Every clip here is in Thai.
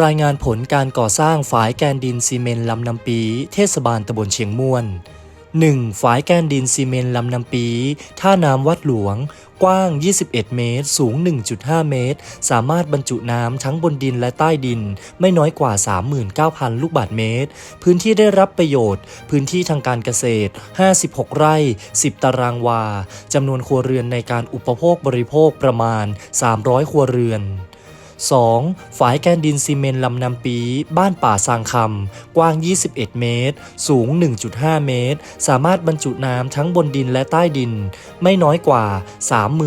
รายงานผลการก่อสร้างฝายแกนดินซีเมนต์ลำน้ำปี เทศบาลตำบลเชียงม่วน 1. ฝายแกนดินซีเมนต์ลำน้ำปี ท่าน้ำวัดหลวง กว้าง 21 เมตร สูง 1.5 เมตร สามารถบรรจุน้ำทั้งบนดินและใต้ดิน ไม่น้อยกว่า 39,000 ลูกบาศก์เมตร พื้นที่ได้รับประโยชน์ พื้นที่ทางการเกษตร 56 ไร่ 10 ตารางวา จำนวนครัวเรือนในการอุปโภคบริโภคประมาณ 300 ครัวเรือน 2. ฝายแกนดินซีเมนต์ลำนำปี บ้านป่าซางคำ กว้าง 21 เมตร สูง 1.5 เมตร สามารถบรรจุน้ำทั้งบนดินและใต้ดิน ไม่น้อยกว่า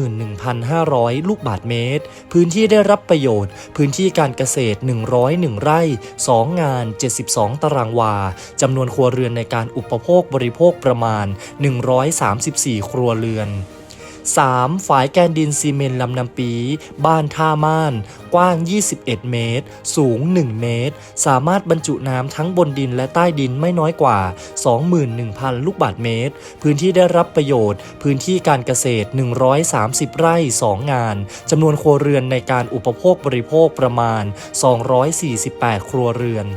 31,500 ลูกบาศก์เมตร พื้นที่ได้รับประโยชน์ พื้นที่การเกษตร 101 ไร่ 2 งาน 72 ตารางวา จำนวนครัวเรือนในการอุปโภคบริโภคประมาณ 134 ครัวเรือน 3. ฝายแกนดินซีเมนต์ลำนำปี บ้านท่าม่าน กว้าง 21 เมตร สูง 1 เมตร สามารถบรรจุน้ำทั้งบนดินและใต้ดินไม่น้อยกว่า 21,000 ลูกบาศก์เมตร พื้นที่ได้รับประโยชน์ พื้นที่การเกษตร 130 ไร่ 2 งานจำนวนครัวเรือนในการอุปโภคบริโภคประมาณ 248 ครัวเรือน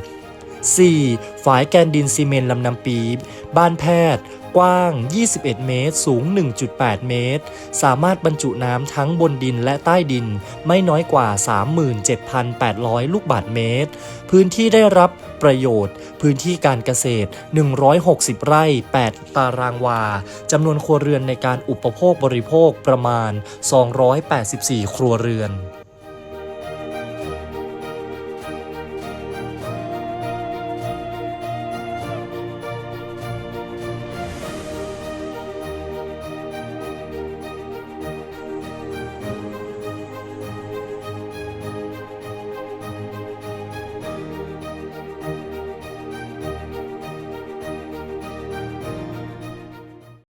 4. ฝายแกนดินซีเมนต์ลำนำปี บ้านแพทย์ กว้าง 21 เมตร สูง 1.8 เมตร สามารถบรรจุน้ำทั้งบนดินและใต้ดิน ไม่น้อยกว่า 37,800 ลูกบาศก์เมตร พื้นที่ได้รับประโยชน์ พื้นที่การเกษตร 160 ไร่ 8 ตารางวา จำนวนครัวเรือนในการอุปโภคบริโภคประมาณ 284 ครัวเรือน